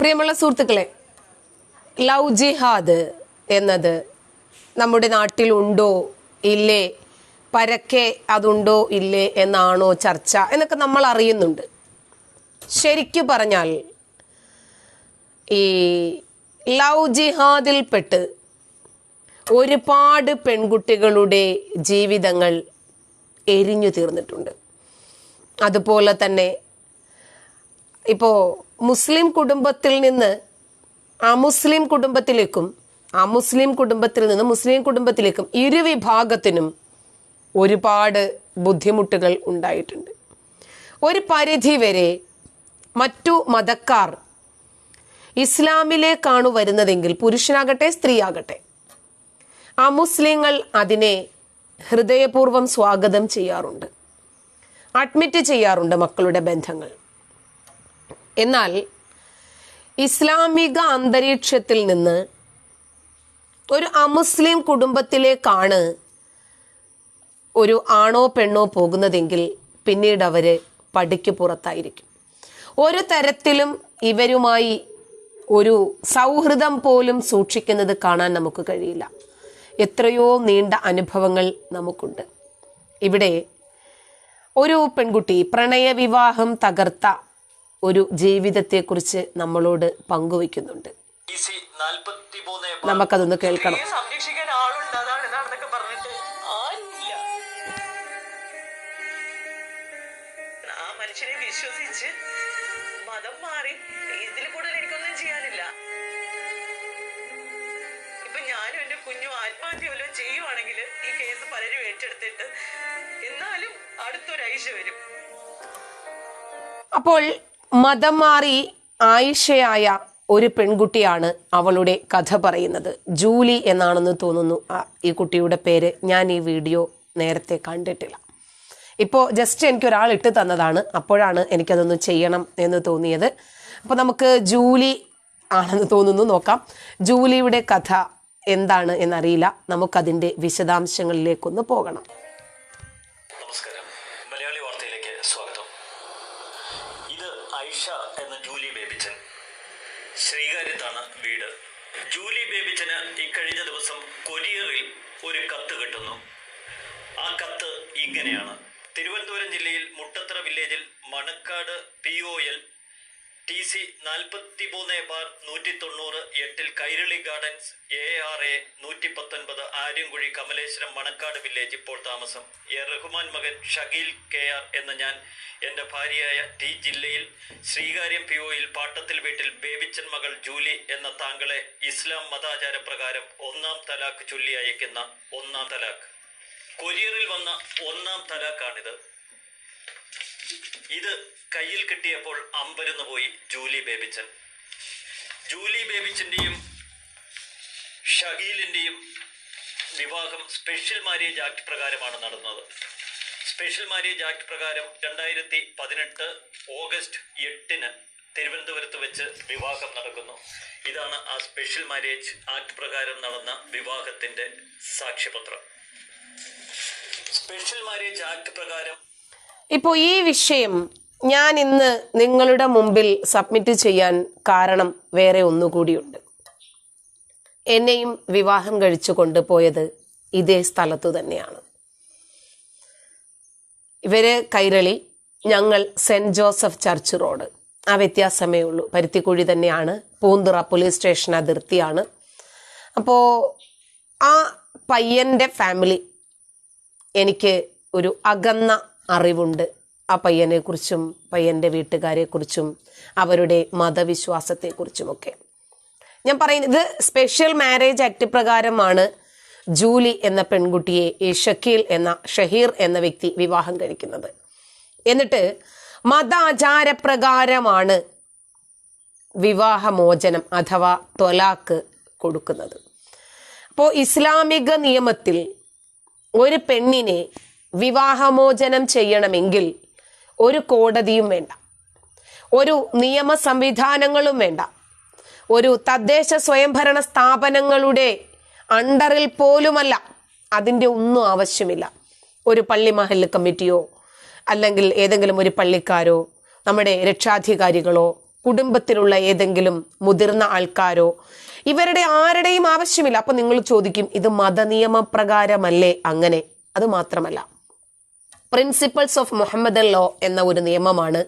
പ്രിയമുള്ള സുഹൃത്തുക്കളെ ലവ് ജിഹാദ് എന്നത് നമ്മുടെ നാട്ടിലുണ്ടോ ഇല്ലേ? പരക്കെ അതുണ്ടോ ഇല്ലേ എന്നാണോ ചർച്ച എന്നൊക്കെ നമ്മൾ അറിയുന്നുണ്ട്. ശരിക്കു പറഞ്ഞാൽ ഈ ലവ് ജിഹാദിൽപ്പെട്ട് ഒരുപാട് പെൺകുട്ടികളുടെ ജീവിതങ്ങൾ എരിഞ്ഞു തീർന്നിട്ടുണ്ട്. അതുപോലെ തന്നെ ഇപ്പോൾ മുസ്ലിം കുടുംബത്തിൽ നിന്ന് അമുസ്ലിം കുടുംബത്തിലേക്കും അമുസ്ലിം കുടുംബത്തിൽ നിന്ന് മുസ്ലിം കുടുംബത്തിലേക്കും ഇരുവിഭാഗത്തിനും ഒരുപാട് ബുദ്ധിമുട്ടുകൾ ഉണ്ടായിട്ടുണ്ട്. ഒരു പരിധി വരെ മറ്റു മതക്കാർ ഇസ്ലാമിലേക്കാണ് വരുന്നതെങ്കിൽ പുരുഷനാകട്ടെ സ്ത്രീയാകട്ടെ അമുസ്ലിങ്ങൾ അതിനെ ഹൃദയപൂർവം സ്വാഗതം ചെയ്യാറുണ്ട് അഡ്മിറ്റ് ചെയ്യാറുണ്ട് മക്കളുടെ ബന്ധങ്ങൾ. എന്നാൽ ഇസ്ലാമിക അന്തരീക്ഷത്തിൽ നിന്ന് ഒരു അമുസ്ലിം കുടുംബത്തിലേക്കാണ് ഒരു ആണോ പെണ്ണോ പോകുന്നതെങ്കിൽ പിന്നീട് അവർ പടിക്ക് പുറത്തായിരിക്കും. ഒരു തരത്തിലും ഇവരുമായി ഒരു സൗഹൃദം പോലും സൂക്ഷിക്കുന്നത് കാണാൻ നമുക്ക് കഴിയില്ല. എത്രയോ നീണ്ട അനുഭവങ്ങൾ നമുക്കുണ്ട്. ഇവിടെ ഒരു പെൺകുട്ടി പ്രണയവിവാഹം തകർത്ത ഒരു ജീവിതത്തെക്കുറിച്ച് നമ്മളോട് പങ്കുവയ്ക്കുന്നുണ്ട്. DC 43 നമുക്കതൊന്ന് കേൾക്കണം. മനുഷ്യനെ വിശ്വസിച്ച് മതം മാറി ഇതിൽ കൂടുതൽ എനിക്കൊന്നും ചെയ്യാനില്ല. ഇപ്പൊ ഞാനും എന്റെ കുഞ്ഞും ആത്മഹത്യ വല്ലതും ചെയ്യുവാണെങ്കിൽ ഈ കേസ് പലരും ഏറ്റെടുത്തിട്ട് എന്നാലും അടുത്തൊരാഴ്ച വരും അപ്പോൾ മതം മാറി ആയിഷയായ ഒരു പെൺകുട്ടിയാണ് അവളുടെ കഥ പറയുന്നത്. ജൂലി എന്നാണെന്ന് തോന്നുന്നു. ഈ കുട്ടിയുടെ പേര് ഞാൻ ഈ വീഡിയോ നേരത്തെ കണ്ടിട്ടില്ല. ഇപ്പോൾ ജസ്റ്റ് എനിക്ക് ഒരാൾ ഇട്ട് തന്നതാണ്. അപ്പോഴാണ് എനിക്കതൊന്ന് ചെയ്യണം എന്ന് തോന്നിയത്. അപ്പോൾ നമുക്ക് ജൂലി ആണെന്ന് തോന്നുന്നു നോക്കാം. ജൂലിയുടെ കഥ എന്താണ് എന്നറിയില്ല. നമുക്കതിന്റെ വിശദാംശങ്ങളിലേക്കൊന്ന് പോകണം. നമസ്കാരം. മലയാളി വാർത്തയിലേക്ക് സ്വാഗതം. ഐഷ എന്ന ജൂലി ബേബിച്ചൻ. ശ്രീകാര്യത്താണ് വീട്. ജൂലി ബേബിച്ചന് ഇക്കഴിഞ്ഞ ദിവസം കൊരിയറിൽ ഒരു കത്ത് കിട്ടുന്നു. ആ കത്ത് ഇങ്ങനെയാണ്. തിരുവനന്തപുരം ജില്ലയിൽ മുട്ടത്തറ വില്ലേജിൽ Manacaud P O L T C നാൽപ്പത്തി മൂന്ന് ബാർ നൂറ്റി തൊണ്ണൂറ് എട്ടിൽ Kairali gardens A R A നൂറ്റി പത്തൊൻപത് ആര്യൻകുഴി കമലേശ്വരം മണക്കാട് വില്ലേജ് ഇപ്പോൾ താമസം. എ റഹ്മാൻ മകൻ ഷകീൽ കെ ആർ എന്ന ഞാൻ എന്റെ ഭാര്യയായ ടി ജില്ലയിൽ ശ്രീകാര്യം പി ഒയിൽ പാട്ടത്തിൽ വീട്ടിൽ ബേബിച്ചൻ മകൾ ജൂലി എന്ന താങ്കളെ ഇസ്ലാം മതാചാര പ്രകാരം ഒന്നാം തലാക്ക് ചൊല്ലി അയക്കുന്ന ഒന്നാം തലാക്ക് കൊരിയറിൽ വന്ന ഒന്നാം തലാക്കാണിത് ഇത് കയ്യിൽ കിട്ടിയപ്പോൾ അമ്പരന്ന് പോയി ജൂലി ബേബിച്ചൻ. ജൂലി ബേബിച്ചിന്റെയും ഷഹീലിന്റെയും വിവാഹം സ്പെഷ്യൽ മാരേജ് ആക്ട് പ്രകാരമാണ് നടന്നത്. സ്പെഷ്യൽ മാരേജ് ആക്ട് പ്രകാരം രണ്ടായിരത്തി പതിനെട്ട് ഓഗസ്റ്റ് എട്ടിന് തിരുവനന്തപുരത്ത് വെച്ച് വിവാഹം നടക്കുന്നു. ഇതാണ് ആ സ്പെഷ്യൽ മാരേജ് ആക്ട് പ്രകാരം നടന്ന വിവാഹത്തിന്റെ സാക്ഷ്യപത്രം. സ്പെഷ്യൽ മാരേജ് ആക്ട് പ്രകാരം ഇപ്പോൾ ഈ വിഷയം ഞാൻ ഇന്ന് നിങ്ങളുടെ മുമ്പിൽ സബ്മിറ്റ് ചെയ്യാൻ കാരണം വേറെ ഒന്നുകൂടിയുണ്ട്. എന്നെയും വിവാഹം കഴിച്ചു കൊണ്ടുപോയത് ഇതേ സ്ഥലത്തു തന്നെയാണ്. ഇവർ കൈരളി ഞങ്ങൾ സെന്റ് ജോസഫ് ചർച്ച് റോഡ്. ആ വ്യത്യാസമേ ഉള്ളൂ. പരുത്തിക്കുഴി തന്നെയാണ്. പൂന്തുറ പോലീസ് സ്റ്റേഷൻ അതിർത്തിയാണ്. അപ്പോൾ ആ പയ്യന്റെ ഫാമിലി എനിക്ക് ഒരു അകന്ന അറിവുണ്ട്. ആ പയ്യനെക്കുറിച്ചും പയ്യന്റെ വീട്ടുകാരെക്കുറിച്ചും വീട്ടുകാരെ കുറിച്ചും അവരുടെ മതവിശ്വാസത്തെക്കുറിച്ചുമൊക്കെ. ഞാൻ പറയുന്നത് സ്പെഷ്യൽ മാരേജ് ആക്ട് പ്രകാരമാണ് ജൂലി എന്ന പെൺകുട്ടിയെ ഈ ഷക്കീൽ എന്ന ഷഹീർ എന്ന വ്യക്തി വിവാഹം കഴിക്കുന്നത്. എന്നിട്ട് മതാചാരപ്രകാരമാണ് വിവാഹമോചനം അഥവാ ത്വലാക്ക് കൊടുക്കുന്നത്. അപ്പോൾ ഇസ്ലാമിക നിയമത്തിൽ ഒരു പെണ്ണിനെ വിവാഹമോചനം ചെയ്യണമെങ്കിൽ ഒരു കോടതിയും വേണ്ട. ഒരു നിയമ സംവിധാനങ്ങളും വേണ്ട. ഒരു തദ്ദേശ സ്വയംഭരണ സ്ഥാപനങ്ങളുടെ അണ്ടറിൽ പോലുമല്ല അതിന്റെ ഒന്നും ആവശ്യമില്ല. ഒരു പള്ളി മഹൽ കമ്മിറ്റിയോ അല്ലെങ്കിൽ ഏതെങ്കിലും ഒരു പള്ളിക്കാരോ നമ്മുടെ രക്ഷാധികാരികളോ കുടുംബത്തിലുള്ള ഏതെങ്കിലും മുതിർന്ന ആൾക്കാരോ ഇവരുടെ ആരുടെയും ആവശ്യമില്ല. അപ്പൊ നിങ്ങൾ ചോദിക്കും ഇത് മതനിയമപ്രകാരമല്ലേ? അങ്ങനെ. അത് മാത്രമല്ല. പ്രിൻസിപ്പൾസ് ഓഫ് മുഹമ്മദ് ലോ എന്ന ഒരു നിയമമാണ്.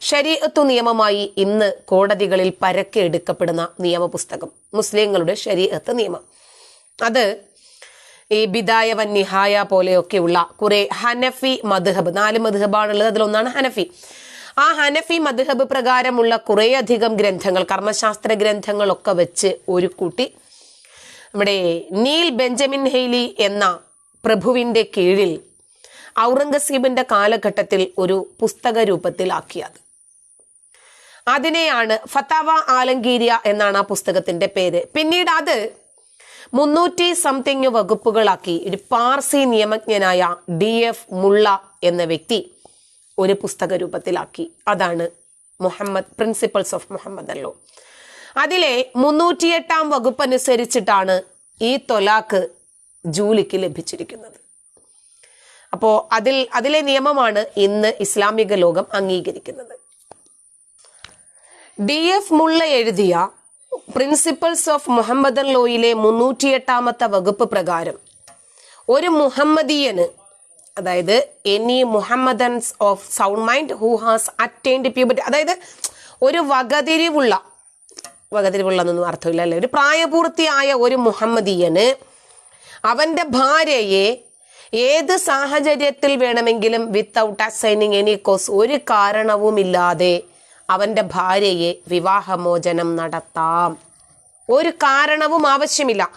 ശരീഅത്തു നിയമമായി ഇന്ന് കോടതികളിൽ പരക്കെ എടുക്കപ്പെടുന്ന നിയമപുസ്തകം. മുസ്ലിങ്ങളുടെ ശരീഅത്ത് നിയമം. അത് ഈ ബിദായ വൻ നിഹായ പോലെയൊക്കെയുള്ള കുറെ ഹനഫി മദ്ഹബ് നാല് മദ്ഹബാണുള്ളത്. അതിലൊന്നാണ് ഹനഫി. ആ ഹനഫി മദ്ഹബ് പ്രകാരമുള്ള കുറേയധികം ഗ്രന്ഥങ്ങൾ കർമ്മശാസ്ത്ര ഗ്രന്ഥങ്ങളൊക്കെ വെച്ച് ഒരു കൂട്ടി നമ്മുടെ നീൽ ബെഞ്ചമിൻ ഹെയ്ലി എന്ന പ്രഭുവിന്റെ കീഴിൽ ഔറംഗസീബിന്റെ കാലഘട്ടത്തിൽ ഒരു പുസ്തക രൂപത്തിലാക്കിയത്. അതിനെയാണ് ഫത്താവ ആലങ്കീരിയ എന്നാണ് ആ പുസ്തകത്തിന്റെ പേര്. പിന്നീട് അത് മുന്നൂറ്റി സംതിങ് വകുപ്പുകളാക്കി ഒരു പാർസി നിയമജ്ഞനായ ഡി എഫ് മുള്ള എന്ന വ്യക്തി ഒരു പുസ്തക രൂപത്തിലാക്കി. അതാണ് മുഹമ്മദ് പ്രിൻസിപ്പൾസ് ഓഫ് മുഹമ്മദ് അല്ലോ. അതിലെ മുന്നൂറ്റിയെട്ടാം വകുപ്പ് അനുസരിച്ചിട്ടാണ് ഈ തൊലാക്ക് ജൂലിക്ക് ലഭിച്ചിരിക്കുന്നത്. അപ്പോ അതിൽ അതിലെ നിയമമാണ് ഇന്ന് ഇസ്ലാമിക ലോകം അംഗീകരിക്കുന്നത്. ഡി എഫ് മുള്ള എഴുതിയ പ്രിൻസിപ്പൾസ് ഓഫ് മുഹമ്മദൻ ലോയിലെ മുന്നൂറ്റിയെട്ടാമത്തെ വകുപ്പ് പ്രകാരം ഒരു മുഹമ്മദീയന് അതായത് any Muhammadans of sound mind who has attained puberty അതായത് ഒരു വകതിരിവുള്ള വകതിരിവുള്ള എന്നൊന്നും അർത്ഥമില്ല അല്ലേ? ഒരു പ്രായപൂർത്തിയായ ഒരു മുഹമ്മദീയന് അവന്റെ ഭാര്യയെ ഏത് സാഹചര്യത്തിൽ വേണമെങ്കിലും വിത്തൗട്ട് അസൈനിങ് എനി കോസ് ഒരു കാരണവുമില്ലാതെ അവന്റെ ഭാര്യയെ വിവാഹമോചനം നടത്താം. ഒരു കാരണവും ആവശ്യമില്ല.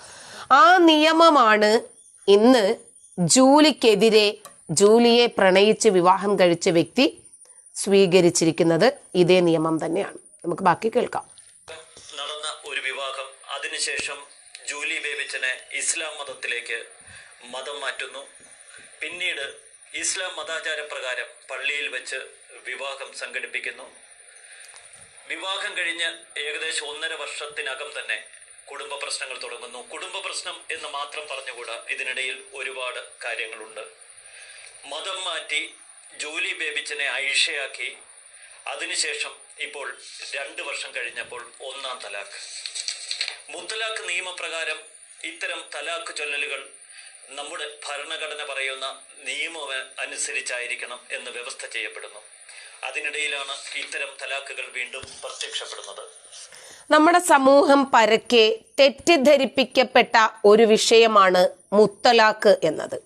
ആ നിയമമാണ് ഇന്ന് ജൂലിക്കെതിരെ ജൂലിയെ പ്രണയിച്ച് വിവാഹം കഴിച്ച വ്യക്തി സ്വീകരിച്ചിരിക്കുന്നത്. ഇതേ നിയമം തന്നെയാണ്. നമുക്ക് ബാക്കി കേൾക്കാം. നടന്ന ഒരു വിവാഹം. അതിനുശേഷം ജൂലി ബേബിച്ചനെ ഇസ്ലാം മതത്തിലേക്ക് മതം മാറ്റുന്നു. പിന്നീട് ഇസ്ലാം മതാചാരപ്രകാരം പള്ളിയിൽ വെച്ച് വിവാഹം സംഘടിപ്പിക്കുന്നു. വിവാഹം കഴിഞ്ഞ് ഏകദേശം ഒന്നര വർഷത്തിനകം തന്നെ കുടുംബ പ്രശ്നങ്ങൾ തുടങ്ങുന്നു. കുടുംബ പ്രശ്നം എന്ന് മാത്രം പറഞ്ഞുകൂടാ ഇതിനിടയിൽ ഒരുപാട് കാര്യങ്ങളുണ്ട്. മതം മാറ്റി ജൂലി ബേബിച്ചനെ ഐഷയാക്കി അതിനുശേഷം ഇപ്പോൾ രണ്ട് വർഷം കഴിഞ്ഞപ്പോൾ ഒന്നാം തലാഖ്. മുത്തലാഖ് നിയമപ്രകാരം ഇത്തരം തലാഖ് ചൊല്ലലുകൾ നമ്മുടെ ഭരണഘടന പറയുന്ന നിയമം അനുസരിച്ചായിരിക്കണം എന്ന് വ്യവസ്ഥ ചെയ്യപ്പെടുന്നു. അതിനിടയിലാണ് ഇത്തരം തലാക്കുകൾ വീണ്ടും പ്രത്യക്ഷപ്പെടുന്നത്. നമ്മുടെ സമൂഹം പരക്കെ തെറ്റിദ്ധരിപ്പിക്കപ്പെട്ട ഒരു വിഷയമാണ് മുത്തലാക്ക് എന്നത്.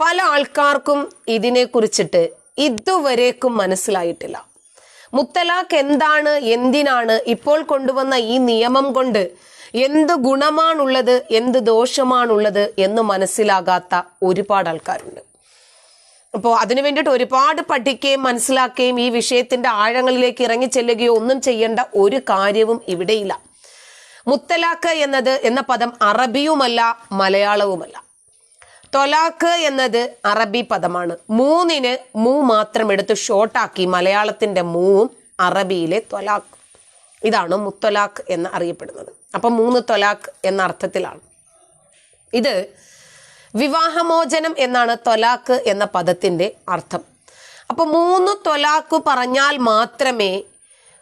പല ആൾക്കാർക്കും ഇതിനെ കുറിച്ചിട്ട് ഇതുവരേക്കും മനസ്സിലായിട്ടില്ല. മുത്തലാഖ് എന്താണ് എന്തിനാണ് ഇപ്പോൾ കൊണ്ടുവന്ന ഈ നിയമം കൊണ്ട് എന്ത് ഗുണമാണുള്ളത് എന്ത് ദോഷമാണുള്ളത് എന്ന് മനസ്സിലാകാത്ത ഒരുപാട് ആൾക്കാരുണ്ട്. അപ്പോൾ അതിനു വേണ്ടിയിട്ട് ഒരുപാട് പഠിക്കുകയും മനസ്സിലാക്കുകയും ഈ വിഷയത്തിന്റെ ആഴങ്ങളിലേക്ക് ഇറങ്ങി ചെല്ലുകയോ ഒന്നും ചെയ്യേണ്ട ഒരു കാര്യവും ഇവിടെയില്ല. മുത്തലാഖ് എന്നത് എന്ന പദം അറബിയുമല്ല മലയാളവുമല്ല. തൊലാഖ് എന്നത് അറബി പദമാണ്. മൂന്നിന് മൂ മാത്രം എടുത്ത് ഷോർട്ടാക്കി മലയാളത്തിന്റെ മൂവും അറബിയിലെ തൊലാഖ്. ഇതാണ് മുത്തലാഖ് എന്ന് അറിയപ്പെടുന്നത്. അപ്പൊ മൂന്ന് തൊലാഖ് എന്ന അർത്ഥത്തിലാണ്. ഇത് വിവാഹമോചനം എന്നാണ് തൊലാക്ക് എന്ന പദത്തിന്റെ അർത്ഥം. അപ്പൊ മൂന്ന് തൊലാക്ക് പറഞ്ഞാൽ മാത്രമേ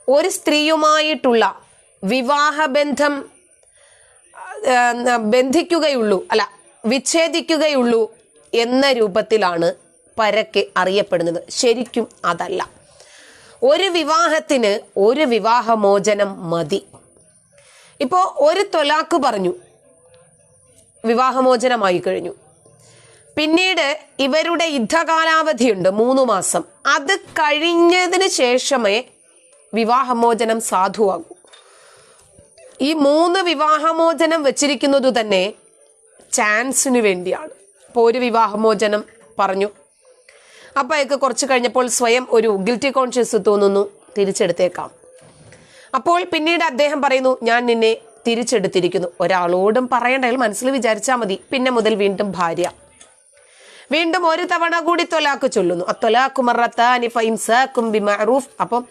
ഒരു സ്ത്രീയുമായിട്ടുള്ള വിവാഹബന്ധം ബന്ധിക്കുകയുള്ളൂ അല്ല വിച്ഛേദിക്കുകയുള്ളൂ എന്ന രൂപത്തിലാണ് പരക്കെ അറിയപ്പെടുന്നത്. ശരിക്കും അതല്ല. ഒരു വിവാഹത്തിന് ഒരു വിവാഹമോചനം മതി. ഇപ്പോ ഒരു തൊലാക്ക് പറഞ്ഞു. വിവാഹമോചനമായി കഴിഞ്ഞു. പിന്നീട് ഇവരുടെ യുദ്ധകാലാവധിയുണ്ട് മൂന്ന് മാസം. അത് കഴിഞ്ഞതിന് ശേഷമേ വിവാഹമോചനം സാധുവാകൂ. ഈ മൂന്ന് വിവാഹമോചനം വെച്ചിരിക്കുന്നത് തന്നെ ചാൻസിന് വേണ്ടിയാണ്. ഇപ്പോൾ ഒരു വിവാഹമോചനം പറഞ്ഞു. അപ്പോൾ അയാൾക്ക് കുറച്ച് കഴിഞ്ഞപ്പോൾ സ്വയം ഒരു ഗിൽറ്റി കോൺഷ്യസ് തോന്നുന്നു. തിരിച്ചെടുത്തേക്കാം. അപ്പോൾ പിന്നീട് അദ്ദേഹം പറയുന്നു ഞാൻ നിന്നെ തിരിച്ചെടുത്തിരിക്കുന്നു. ഒരാളോടും പറയണ്ടെങ്കിൽ മനസ്സിൽ വിചാരിച്ചാൽ മതി. പിന്നെ മുതൽ വീണ്ടും ഭാര്യ. വീണ്ടും ഒരു തവണ കൂടി തൊലാക്ക് ചൊല്ലുന്നു. അത്തൊലാക്കു മറത്താനി ഫൈംസാക്കും ബിമഅറൂഫ്. അപ്പം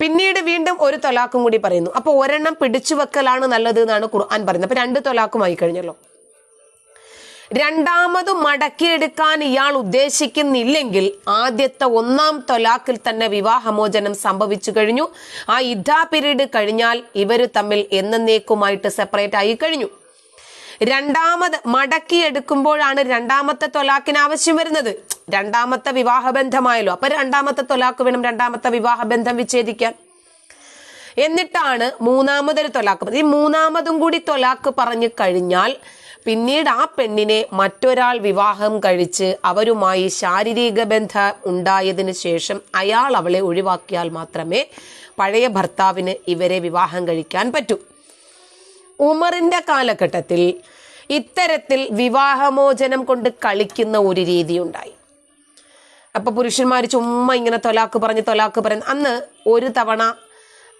പിന്നീട് വീണ്ടും ഒരു തൊലാക്കും കൂടി പറയുന്നു. അപ്പോൾ ഒരെണ്ണം പിടിച്ചു വെക്കലാണ് നല്ലത് എന്നാണ് ഖുർആൻ പറയുന്നത്. അപ്പൊ രണ്ട് തൊലാക്കുമായി കഴിഞ്ഞല്ലോ രണ്ടാമത് മടക്കിയെടുക്കാൻ ഇയാൾ ഉദ്ദേശിക്കുന്നില്ലെങ്കിൽ ആദ്യത്തെ ഒന്നാം തൊലാക്കിൽ തന്നെ വിവാഹമോചനം സംഭവിച്ചു കഴിഞ്ഞു. ആ ഇദ്ദ പീരീഡ് കഴിഞ്ഞാൽ ഇവർ തമ്മിൽ എന്നേക്കുമായിട്ട് സെപ്പറേറ്റ് ആയി കഴിഞ്ഞു. രണ്ടാമത് മടക്കിയെടുക്കുമ്പോഴാണ് രണ്ടാമത്തെ തൊലാക്കിന് ആവശ്യം വരുന്നത്. രണ്ടാമത്തെ വിവാഹബന്ധമായല്ലോ. അപ്പൊ രണ്ടാമത്തെ തൊലാക്ക് വേണം രണ്ടാമത്തെ വിവാഹബന്ധം വിച്ഛേദിക്കാൻ. എന്നിട്ടാണ് മൂന്നാമതൊരു തൊലാക്ക് ഈ മൂന്നാമതും കൂടി തൊലാക്ക് പറഞ്ഞു കഴിഞ്ഞാൽ പിന്നീട് ആ പെണ്ണിനെ മറ്റൊരാൾ വിവാഹം കഴിച്ച് അവരുമായി ശാരീരിക ബന്ധം ഉണ്ടായതിനു ശേഷം അയാൾ അവളെ ഒഴിവാക്കിയാൽ മാത്രമേ പഴയ ഭർത്താവിന് ഇവരെ വിവാഹം കഴിക്കാൻ പറ്റൂ. ഉമറിന്റെ കാലഘട്ടത്തിൽ ഇത്തരത്തിൽ വിവാഹമോചനം കൊണ്ട് കളിക്കുന്ന ഒരു രീതി ഉണ്ടായി അപ്പൊ പുരുഷന്മാർ ചുമ്മാ ഇങ്ങനെ തൊലാക്ക് പറഞ്ഞ് തൊലാക്ക് പറഞ്ഞ് അന്ന് ഒരു തവണ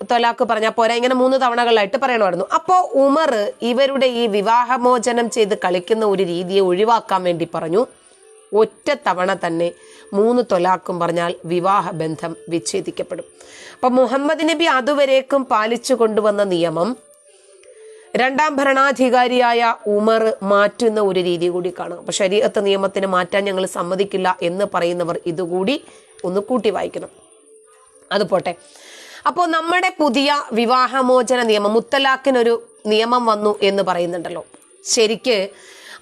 തൊലാക്ക് പറഞ്ഞാൽ പോരാ ഇങ്ങനെ മൂന്ന് തവണകളായിട്ട് പറയണമായിരുന്നു. അപ്പോൾ ഉമർ ഇവരുടെ ഈ വിവാഹമോചനം ചെയ്ത് കളിക്കുന്ന ഒരു രീതിയെ ഒഴിവാക്കാൻ വേണ്ടി പറഞ്ഞു. ഒറ്റ തവണ തന്നെ മൂന്ന് തൊലാക്കും പറഞ്ഞാൽ വിവാഹ ബന്ധം വിച്ഛേദിക്കപ്പെടും. അപ്പൊ മുഹമ്മദ് നബി അതുവരേക്കും പാലിച്ചു കൊണ്ടുവന്ന നിയമം രണ്ടാം ഭരണാധികാരിയായ ഉമർ മാറ്റുന്ന ഒരു രീതി കൂടി കാണാം. അപ്പൊ ശരീരത്ത് നിയമത്തിന് മാറ്റാൻ ഞങ്ങൾ സമ്മതിക്കില്ല എന്ന് പറയുന്നവർ ഇതുകൂടി ഒന്ന് കൂട്ടി വായിക്കണം. അത് പോട്ടെ. അപ്പോൾ നമ്മുടെ പുതിയ വിവാഹമോചന നിയമം മുത്തലാഖിനൊരു നിയമം വന്നു എന്ന് പറയുന്നുണ്ടല്ലോ. ശരിക്ക്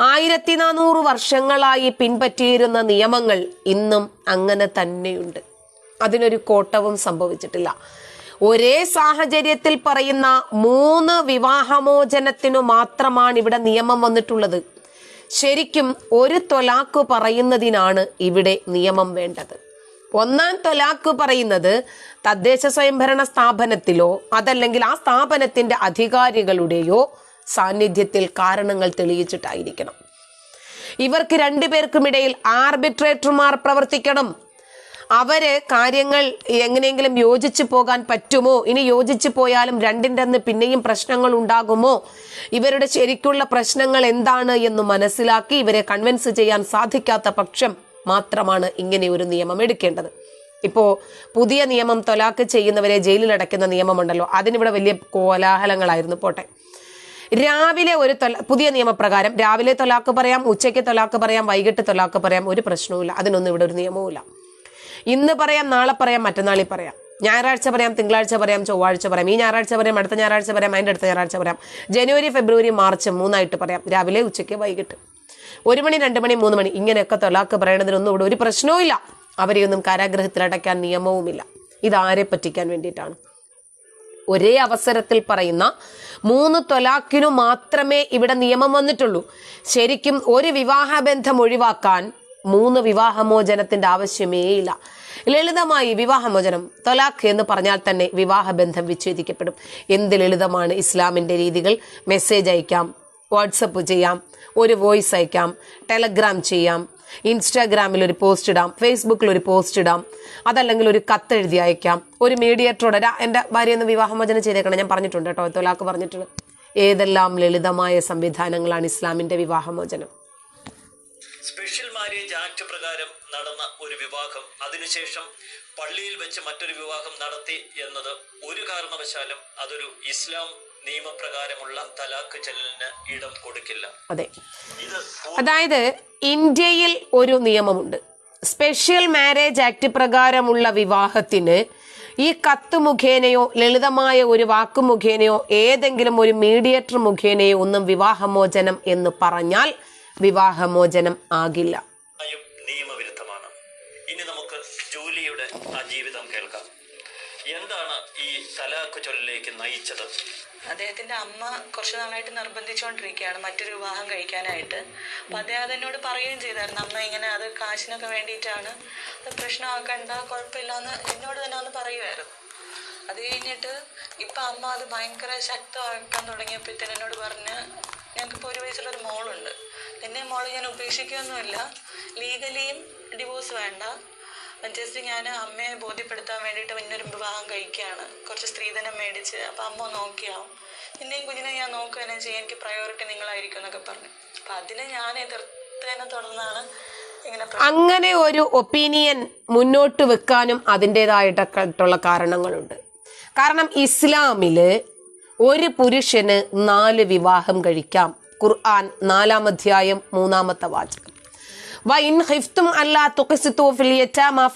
ആയിരത്തി നാനൂറ് വർഷങ്ങളായി പിൻപറ്റിയിരുന്ന നിയമങ്ങൾ ഇന്നും അങ്ങനെ തന്നെയുണ്ട്. അതിനൊരു കോട്ടവും സംഭവിച്ചിട്ടില്ല. ഒരേ സാഹചര്യത്തിൽ പറയുന്ന മൂന്ന് വിവാഹമോചനത്തിനു മാത്രമാണ് ഇവിടെ നിയമം വന്നിട്ടുള്ളത്. ശരിക്കും ഒരു തൊലാക്ക് പറയുന്നതിനാണ് ഇവിടെ നിയമം വേണ്ടത്. ഒന്നാം തൊലാക്ക് പറയുന്നത് തദ്ദേശ സ്വയംഭരണ സ്ഥാപനത്തിലോ അതല്ലെങ്കിൽ ആ സ്ഥാപനത്തിന്റെ അധികാരികളുടെയോ സാന്നിധ്യത്തിൽ കാരണങ്ങൾ തെളിയിച്ചിട്ടായിരിക്കണം. ഇവർക്ക് രണ്ടുപേർക്കും ഇടയിൽ ആർബിട്രേറ്റർമാർ പ്രവർത്തിക്കണം. അവർ കാര്യങ്ങൾ എങ്ങനെയെങ്കിലും യോജിച്ചു പോകാൻ പറ്റുമോ? ഇനി യോജിച്ചു പോയാലും രണ്ടിന്റെ അന്ന് പിന്നെയും പ്രശ്നങ്ങൾ ഉണ്ടാകുമോ? ഇവരുടെ ശരിക്കുള്ള പ്രശ്നങ്ങൾ എന്താണ് എന്ന് മനസ്സിലാക്കി ഇവരെ കൺവിൻസ് ചെയ്യാൻ സാധിക്കാത്ത പക്ഷം മാത്രമാണ് ഇങ്ങനെ ഒരു നിയമം എടുക്കേണ്ടത്. ഇപ്പോൾ പുതിയ നിയമം തൊലാക്ക് ചെയ്യുന്നവരെ ജയിലിൽ അടയ്ക്കുന്ന നിയമമുണ്ടല്ലോ. അതിനിവിടെ വലിയ കോലാഹലങ്ങളായിരുന്നു. പോട്ടെ. രാവിലെ ഒരു പുതിയ നിയമപ്രകാരം രാവിലെ തൊലാക്ക് പറയാം ഉച്ചയ്ക്ക് തൊലാക്ക് പറയാം വൈകിട്ട് തൊലാക്ക് പറയാം ഒരു പ്രശ്നവുമില്ല. അതിനൊന്നും ഇവിടെ ഒരു നിയമവുമില്ല. ഇന്ന് പറയാം നാളെ പറയാം മറ്റന്നാളിൽ പറയാം. ഞായറാഴ്ച പറയാം തിങ്കളാഴ്ച പറയാം ചൊവ്വാഴ്ച പറയാം. ഈ ഞായറാഴ്ച പറയാം അടുത്ത ഞായറാഴ്ച പറയാം അതിന്റെ അടുത്ത ഞായറാഴ്ച പറയാം. ജനുവരി ഫെബ്രുവരി മാർച്ച് മൂന്നായിട്ട് പറയാം. രാവിലെ ഉച്ചയ്ക്ക് വൈകിട്ട്. ഒരു മണി രണ്ട് മണി മൂന്ന് മണി. ഇങ്ങനെയൊക്കെ തൊലാക്ക് പറയണതിനൊന്നും ഇവിടെ ഒരു പ്രശ്നവുമില്ല അവരെയൊന്നും കാരാഗ്രഹത്തിൽ അടയ്ക്കാൻ നിയമവുമില്ല. ഇതാരെ പറ്റിക്കാൻ വേണ്ടിയിട്ടാണ്? ഒരേ അവസരത്തിൽ പറയുന്ന മൂന്ന് തൊലാക്കിനു മാത്രമേ ഇവിടെ നിയമം വന്നിട്ടുള്ളൂ. ശരിക്കും ഒരു വിവാഹബന്ധം ഒഴിവാക്കാൻ മൂന്ന് വിവാഹമോചനത്തിന്റെ ആവശ്യമേ ഇല്ല. ലളിതമായി വിവാഹമോചനം തൊലാഖ് എന്ന് പറഞ്ഞാൽ തന്നെ വിവാഹബന്ധം വിച്ഛേദിക്കപ്പെടും. എന്ത് ലളിതമാണ് ഇസ്ലാമിന്റെ രീതികൾ? മെസ്സേജ് അയക്കാം. വാട്സപ്പ് ചെയ്യാം ഒരു വോയിസ് അയക്കാം ടെലഗ്രാം ചെയ്യാം ഇൻസ്റ്റാഗ്രാമിൽ ഒരു പോസ്റ്റ് ഇടാം ഫേസ്ബുക്കിൽ ഒരു പോസ്റ്റ് ഇടാം അതല്ലെങ്കിൽ ഒരു കത്ത് എഴുതി അയക്കാം. ഒരു മീഡിയേറ്ററോട് "രാ, എന്റെ ഭാര്യ ഒന്ന് വിവാഹമോചനം ചെയ്തേക്കണം ഞാൻ പറഞ്ഞിട്ടുണ്ട് കേട്ടോ തൊലാക്ക് പറഞ്ഞിട്ടുണ്ട്. ഏതെല്ലാം ലളിതമായ സംവിധാനങ്ങളാണ് ഇസ്ലാമിന്റെ വിവാഹമോചനം സ്പെഷ്യൽ മാരേജ് ആക്ട് പ്രകാരം നടന്ന ഒരു വിവാഹം അതിനുശേഷം പള്ളിയിൽ വെച്ച് മറ്റൊരു വിവാഹം നടത്തി എന്നത് ഒരു കാരണവശാലും അതൊരു ഇസ്ലാം നിയമപ്രകാരമുള്ള തലാക്ക് ചെല്ലലിന് ഇടം കൊടുക്കില്ല. അതെ. അതായത് ഇന്ത്യയിൽ ഒരു നിയമമുണ്ട്. സ്പെഷ്യൽ മാരേജ് ആക്ട് പ്രകാരമുള്ള വിവാഹത്തിന് ഈ കത്ത് മുഖേനയോ ലളിതമായ ഒരു വാക്ക് മുഖേനയോ ഏതെങ്കിലും ഒരു മീഡിയേറ്റർ മുഖേനയോ ഒന്നും വിവാഹമോചനം എന്ന് പറഞ്ഞാൽ വിവാഹമോചനം ആകില്ല. നിയമവിരുദ്ധമാണ്. ഇനി നമുക്ക് ജൂലിയുടെ ആ ജീവിതം കേൾക്കാം. എന്താണ് ഈ തലാക്ക് ചൊല്ലിലേക്ക് നയിച്ചത്? അദ്ദേഹത്തിന്റെ അമ്മ കുറച്ച് നാളായിട്ട് നിർബന്ധിച്ചുകൊണ്ടിരിക്കുകയാണ് മറ്റൊരു വിവാഹം കഴിക്കാനായിട്ട്. അപ്പൊ അദ്ദേഹം അതെന്നോട് പറയുകയും ചെയ്തായിരുന്നു അമ്മ ഇങ്ങനെ അത് കാശിനൊക്കെ വേണ്ടിയിട്ടാണ് അത് പ്രശ്നമാക്കണ്ട കുഴപ്പമില്ല എന്ന് എന്നോട് തന്നെ ഒന്ന് പറയുമായിരുന്നു. അത് കഴിഞ്ഞിട്ട് ഇപ്പൊ അമ്മ അത് ഭയങ്കര ശക്തമാക്കാൻ തുടങ്ങിയപ്പോഴത്തേന് എന്നോട് പറഞ്ഞ് ഞങ്ങൾക്കിപ്പോൾ ഒരു വയസ്സുള്ളൊരു മോളുണ്ട്. എന്നെ മോളെ ഞാൻ ഉപേക്ഷിക്കുകയൊന്നുമില്ല ലീഗലിയും ഡിവോഴ്സ് വേണ്ട. ജസ്റ്റ് ഞാൻ അമ്മയെ ബോധ്യപ്പെടുത്താൻ വേണ്ടിയിട്ട് പിന്നൊരു വിവാഹം കഴിക്കുകയാണ്. കുറച്ച് സ്ത്രീധനം മേടിച്ച് അപ്പം അമ്മ നോക്കിയാവും. പിന്നെയും കുഞ്ഞിനെ ഞാൻ നോക്കുക തന്നെ ചെയ്യാൻ എനിക്ക് പ്രയോറിറ്റി നിങ്ങളായിരിക്കും എന്നൊക്കെ പറഞ്ഞു. അപ്പം അതിനെ ഞാൻ എതിർത്തതിനെ തുടർന്നാണ് അങ്ങനെ ഒരു ഒപ്പീനിയൻ മുന്നോട്ട് വെക്കാനും അതിന്റെതായിട്ടുള്ള കാരണങ്ങളുണ്ട്. കാരണം ഇസ്ലാമിൽ ഒരു പുരുഷന് നാല് വിവാഹം കഴിക്കാം. ഖുർആൻ നാലാം അധ്യായം മൂന്നാമത്തെ വാചകം. അല്ലാ ഫിൽ യതാമ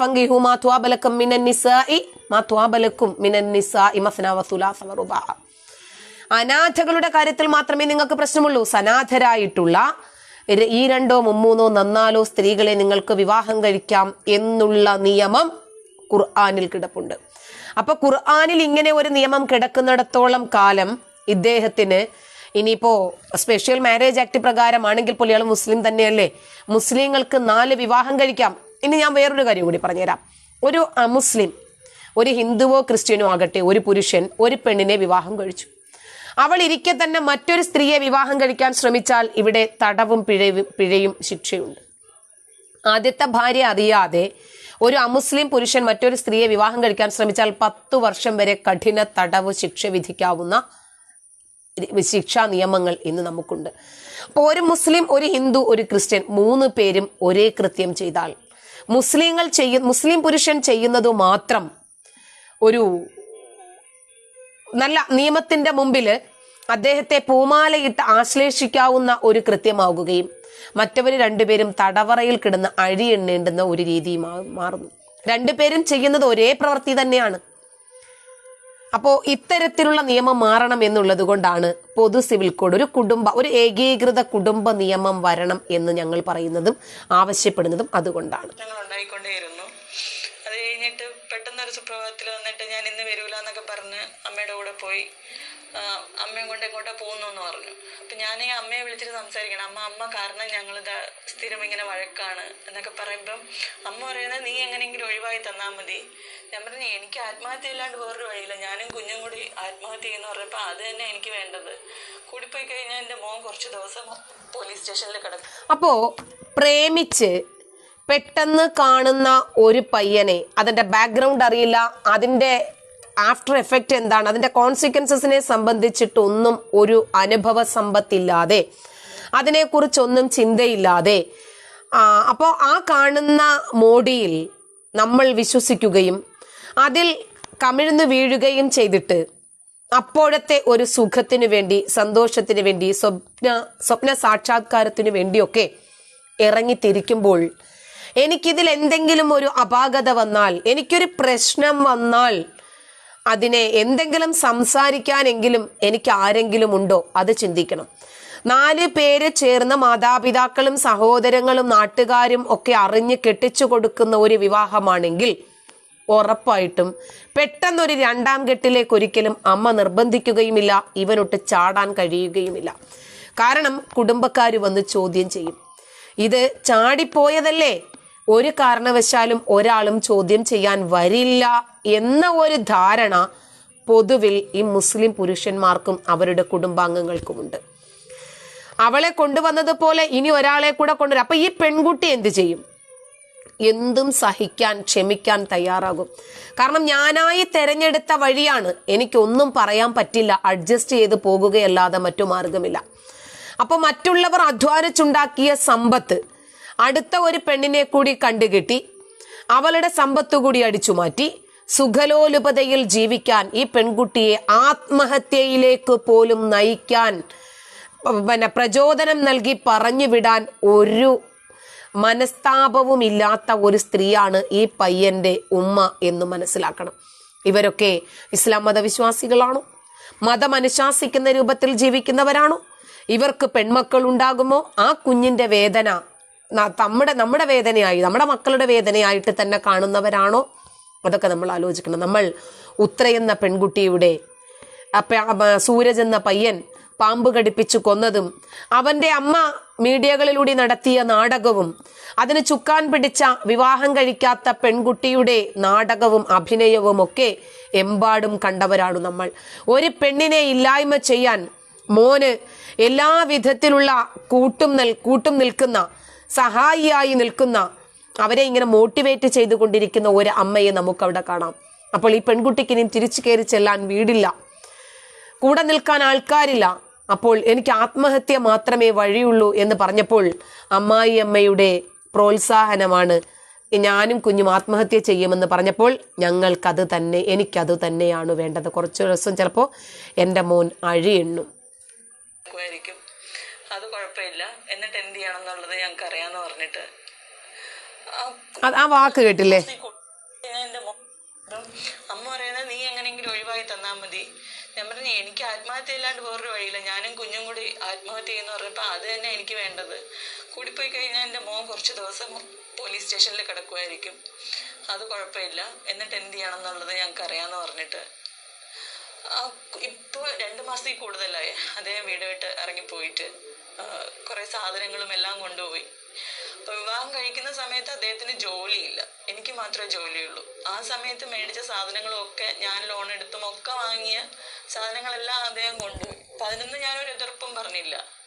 അനാഥകളുടെ കാര്യത്തിൽ മാത്രമേ നിങ്ങൾക്ക് പ്രശ്നമുള്ളൂ. സനാഥരായിട്ടുള്ള ഈ രണ്ടോ മുമ്മൂന്നോ നന്നാലോ സ്ത്രീകളെ നിങ്ങൾക്ക് വിവാഹം കഴിക്കാം എന്നുള്ള നിയമം ഖുർആാനിൽ കിടപ്പുണ്ട്. അപ്പൊ ഖുർആാനിൽ ഇങ്ങനെ ഒരു നിയമം കിടക്കുന്നിടത്തോളം കാലം ഇദ്ദേഹത്തിന് ഇനിയിപ്പോ സ്പെഷ്യൽ മാരേജ് ആക്ട് പ്രകാരമാണെങ്കിൽ പോലും ഇയാൾ മുസ്ലിം തന്നെയല്ലേ? മുസ്ലിങ്ങൾക്ക് നാല് വിവാഹം കഴിക്കാം. ഇനി ഞാൻ വേറൊരു കാര്യം കൂടി പറഞ്ഞുതരാം. ഒരു അമുസ്ലിം ഒരു ഹിന്ദുവോ ക്രിസ്ത്യനോ ആകട്ടെ ഒരു പുരുഷൻ ഒരു പെണ്ണിനെ വിവാഹം കഴിച്ചു. അവൾ ഇരിക്കെ തന്നെ മറ്റൊരു സ്ത്രീയെ വിവാഹം കഴിക്കാൻ ശ്രമിച്ചാൽ ഇവിടെ തടവും പിഴയും പിഴയും ശിക്ഷയുണ്ട്. ആദ്യത്തെ ഭാര്യ അറിയാതെ ഒരു അമുസ്ലിം പുരുഷൻ മറ്റൊരു സ്ത്രീയെ വിവാഹം കഴിക്കാൻ ശ്രമിച്ചാൽ പത്തു വർഷം വരെ കഠിന തടവ് ശിക്ഷ വിധിക്കാവുന്ന ശിക്ഷാ നിയമങ്ങൾ ഇന്ന് നമുക്കുണ്ട്. അപ്പോൾ ഒരു മുസ്ലിം ഒരു ഹിന്ദു ഒരു ക്രിസ്ത്യൻ മൂന്ന് പേരും ഒരേ കൃത്യം ചെയ്താൽ മുസ്ലിങ്ങൾ ചെയ്യ മുസ്ലിം പുരുഷൻ ചെയ്യുന്നത് മാത്രം ഒരു നല്ല നിയമത്തിന്റെ മുമ്പിൽ അദ്ദേഹത്തെ പൂമാലയിട്ട് ആശ്ലേഷിക്കാവുന്ന ഒരു കൃത്യമാകുകയും മറ്റവർ രണ്ടുപേരും തടവറയിൽ കിടന്ന് അഴിയെണ്ണേണ്ടുന്ന ഒരു രീതി മാ- മാറുന്നു. രണ്ടുപേരും ചെയ്യുന്നത് ഒരേ പ്രവൃത്തി തന്നെയാണ്. അപ്പോ ഇത്തരത്തിലുള്ള നിയമം മാറണം എന്നുള്ളത് കൊണ്ടാണ് പൊതു സിവിൽ കോഡ് ഒരു കുടുംബ ഒരു ഏകീകൃത കുടുംബ നിയമം വരണം എന്ന് ഞങ്ങൾ പറയുന്നതും ആവശ്യപ്പെടുന്നതും അതുകൊണ്ടാണ്. അത് കഴിഞ്ഞിട്ട് പെട്ടെന്നൊരു സുപ്രഭാതത്തിൽ വന്നിട്ട് ഞാൻ ഇന്ന് വരൂല എന്നൊക്കെ പറഞ്ഞ് അമ്മയുടെ കൂടെ പോയി. അമ്മയും കൊണ്ട് എങ്ങോട്ടാ പോകുന്നു എന്ന് പറഞ്ഞു. അപ്പൊ ഞാൻ ഈ അമ്മയെ വിളിച്ചിട്ട് സംസാരിക്കണം. അമ്മ അമ്മ കാരണം ഞങ്ങൾ സ്ഥിരം ഇങ്ങനെ വഴക്കാണ് എന്നൊക്കെ പറയുമ്പം അമ്മ പറയുന്നത് നീ എങ്ങനെയെങ്കിലും ഒഴിവായി തന്നാൽ മതി. ഞാൻ പറഞ്ഞു എനിക്ക് ആത്മഹത്യ ഇല്ലാണ്ട് വേറൊരു വഴിയില്ല. ഞാനും കുഞ്ഞും കൂടി ആത്മഹത്യ ചെയ്യുന്ന പറഞ്ഞപ്പോൾ അത് തന്നെ എനിക്ക് വേണ്ടത്. കൂടിപ്പോയി കഴിഞ്ഞാൽ എന്റെ മോൻ കുറച്ച് ദിവസം പോലീസ് സ്റ്റേഷനിൽ കിടക്കും. അപ്പോ പ്രേമിച്ച് പെട്ടെന്ന് കാണുന്ന ഒരു പയ്യനെ അതിന്റെ ബാക്ക്ഗ്രൗണ്ട് അറിയില്ല അതിന്റെ ആഫ്റ്റർ എഫക്റ്റ് എന്താണ്? അതിന്റെ കോൺസിക്വൻസസിനെ സംബന്ധിച്ചിട്ടൊന്നും ഒരു അനുഭവ സമ്പത്തില്ലാതെ അതിനെക്കുറിച്ചൊന്നും ചിന്തയില്ലാതെ അപ്പോൾ ആ കാണുന്ന മോഡിയിൽ നമ്മൾ വിശ്വസിക്കുകയും അതിൽ കമിഴ്ന്നു വീഴുകയും ചെയ്തിട്ട് അപ്പോഴത്തെ ഒരു സുഖത്തിനു വേണ്ടി സന്തോഷത്തിന് വേണ്ടി സ്വപ്ന സ്വപ്ന സാക്ഷാത്കാരത്തിനു വേണ്ടിയൊക്കെ ഇറങ്ങിത്തിരിക്കുമ്പോൾ എനിക്കിതിൽ എന്തെങ്കിലും ഒരു അപാകത വന്നാൽ എനിക്കൊരു പ്രശ്നം വന്നാൽ അതിനെ എന്തെങ്കിലും സംസാരിക്കാനെങ്കിലും എനിക്ക് ആരെങ്കിലും ഉണ്ടോ അത് ചിന്തിക്കണം. നാല് പേര് ചേർന്ന് മാതാപിതാക്കളും സഹോദരങ്ങളും നാട്ടുകാരും ഒക്കെ അറിഞ്ഞ് കെട്ടിച്ചു കൊടുക്കുന്ന ഒരു വിവാഹമാണെങ്കിൽ ഉറപ്പായിട്ടും പെട്ടെന്നൊരു രണ്ടാം കെട്ടിലേക്ക് ഒരിക്കലും അമ്മ നിർബന്ധിക്കുകയുമില്ല ഇവനൊട്ട് ചാടാൻ കഴിയുകയുമില്ല. കാരണം കുടുംബക്കാർ വന്ന് ചോദ്യം ചെയ്യും. ഇത് ചാടിപ്പോയതല്ലേ? ഒരു കാരണവശാലും ഒരാളും ചോദ്യം ചെയ്യാൻ വരില്ല എന്ന ഒരു ധാരണ പൊതുവിൽ ഈ മുസ്ലിം പുരുഷന്മാർക്കും അവരുടെ കുടുംബാംഗങ്ങൾക്കുമുണ്ട്. അവളെ കൊണ്ടുവന്നതുപോലെ ഇനി ഒരാളെ കൂടെ കൊണ്ടുവരും അപ്പൊ ഈ പെൺകുട്ടി എന്ത് ചെയ്യും? എന്തും സഹിക്കാൻ ക്ഷമിക്കാൻ തയ്യാറാകും. കാരണം ഞാനായി തെരഞ്ഞെടുത്ത വഴിയാണ്. എനിക്കൊന്നും പറയാൻ പറ്റില്ല. അഡ്ജസ്റ്റ് ചെയ്ത് പോകുകയല്ലാതെ മറ്റു മാർഗമില്ല അപ്പൊ മറ്റുള്ളവർ അധ്വാനിച്ചുണ്ടാക്കിയ സമ്പത്ത് അടുത്ത ഒരു പെണ്ണിനെ കൂടി കണ്ടുകിട്ടി അവളുടെ സമ്പത്തു കൂടി അടിച്ചു മാറ്റി സുഖലോലുപതയിൽ ജീവിക്കാൻ ഈ പെൺകുട്ടിയെ ആത്മഹത്യയിലേക്ക് പോലും നയിക്കാൻ പിന്നെ പ്രചോദനം നൽകി പറഞ്ഞു വിടാൻ ഒരു മനസ്താപവും ഇല്ലാത്ത ഒരു സ്ത്രീയാണ് ഈ പയ്യന്റെ ഉമ്മ എന്ന് മനസ്സിലാക്കണം. ഇവരൊക്കെ ഇസ്ലാം മതവിശ്വാസികളാണോ? മതം അനുശാസിക്കുന്ന രൂപത്തിൽ ജീവിക്കുന്നവരാണോ? ഇവർക്ക് പെൺമക്കൾ ഉണ്ടാകുമോ? ആ കുഞ്ഞിന്റെ വേദന നമ്മുടെ നമ്മുടെ വേദനയായി നമ്മുടെ മക്കളുടെ വേദനയായിട്ട് തന്നെ കാണുന്നവരാണോ? അതൊക്കെ നമ്മൾ ആലോചിക്കണം. നമ്മൾ ഉത്ര എന്ന പെൺകുട്ടിയുടെ സൂരജ് എന്ന പയ്യൻ പാമ്പ് കടിപ്പിച്ചു കൊന്നതും അവന്റെ അമ്മ മീഡിയകളിലൂടെ നടത്തിയ നാടകവും അതിന് ചുക്കാൻ പിടിച്ച വിവാഹം കഴിക്കാത്ത പെൺകുട്ടിയുടെ നാടകവും അഭിനയവും ഒക്കെ എമ്പാടും കണ്ടവരാണ് നമ്മൾ. ഒരു പെണ്ണിനെ ഇല്ലായ്മ ചെയ്യാൻ മോന് എല്ലാ വിധത്തിലുള്ള കൂട്ടും നിൽ കൂട്ടും നിൽക്കുന്ന സഹായിയായി നിൽക്കുന്ന അവരെ ഇങ്ങനെ മോട്ടിവേറ്റ് ചെയ്തുകൊണ്ടിരിക്കുന്ന ഒരു അമ്മയെ നമുക്ക് അവിടെ കാണാം. അപ്പോൾ ഈ പെൺകുട്ടിക്ക് ഇനിയും തിരിച്ചു കയറി ചെല്ലാൻ വീടില്ല. കൂടെ നിൽക്കാൻ ആൾക്കാരില്ല. അപ്പോൾ എനിക്ക് ആത്മഹത്യ മാത്രമേ വഴിയുള്ളൂ എന്ന് പറഞ്ഞപ്പോൾ അമ്മായി അമ്മയുടെ പ്രോത്സാഹനമാണ് ഞാനും കുഞ്ഞും ആത്മഹത്യ ചെയ്യുമെന്ന് പറഞ്ഞപ്പോൾ ഞങ്ങൾക്കത് തന്നെ എനിക്കത് തന്നെയാണ് വേണ്ടത്. കുറച്ച് ദിവസം ചിലപ്പോൾ എന്റെ മോൻ അഴിയെണ്ണും. അത് കുഴപ്പമില്ല. പറഞ്ഞിട്ട്. ആ വാക്ക് കേട്ടില്ലേ? അമ്മ പറയണ നീ എങ്ങനെയെങ്കിലും ഒഴിവായി തന്നാ മതി. ഞാൻ പറഞ്ഞു എനിക്ക് ആത്മഹത്യ ഇല്ലാണ്ട് വേറൊരു വഴിയില്ല. ഞാനും കുഞ്ഞും കൂടി ആത്മഹത്യ ചെയ്യുന്ന പറഞ്ഞപ്പോൾ അത് തന്നെ എനിക്ക് വേണ്ടത്. കൂടിപ്പോയി കഴിഞ്ഞാൽ എന്റെ മോൻ കുറച്ച് ദിവസം പോലീസ് സ്റ്റേഷനിൽ കിടക്കുമായിരിക്കും. അത് കുഴപ്പമില്ല. എന്നിട്ട് എന്ത് ചെയ്യണം എന്നുള്ളത് ഞങ്ങൾക്ക് അറിയാമെന്ന് പറഞ്ഞിട്ട്. ഇപ്പോൾ രണ്ട് മാസത്തിൽ കൂടുതലായി. അദ്ദേഹം വീട് വിട്ട് ഇറങ്ങി പോയിട്ട് കുറേ സാധനങ്ങളും എല്ലാം കൊണ്ടുപോയി. അപ്പോൾ വിവാഹം കഴിക്കുന്ന സമയത്ത് അദ്ദേഹത്തിന് ജോലിയില്ല. എനിക്ക് മാത്രമേ ജോലിയുള്ളൂ. ആ സമയത്ത് മേടിച്ച സാധനങ്ങളും ഒക്കെ ഞാൻ ലോൺ എടുത്തും ഒക്കെ വാങ്ങിയ സാധനങ്ങളെല്ലാം അദ്ദേഹം കൊണ്ടുപോയി. അപ്പൊ അതിനൊന്നും ഞാനൊരു എതിർപ്പും പറഞ്ഞില്ല.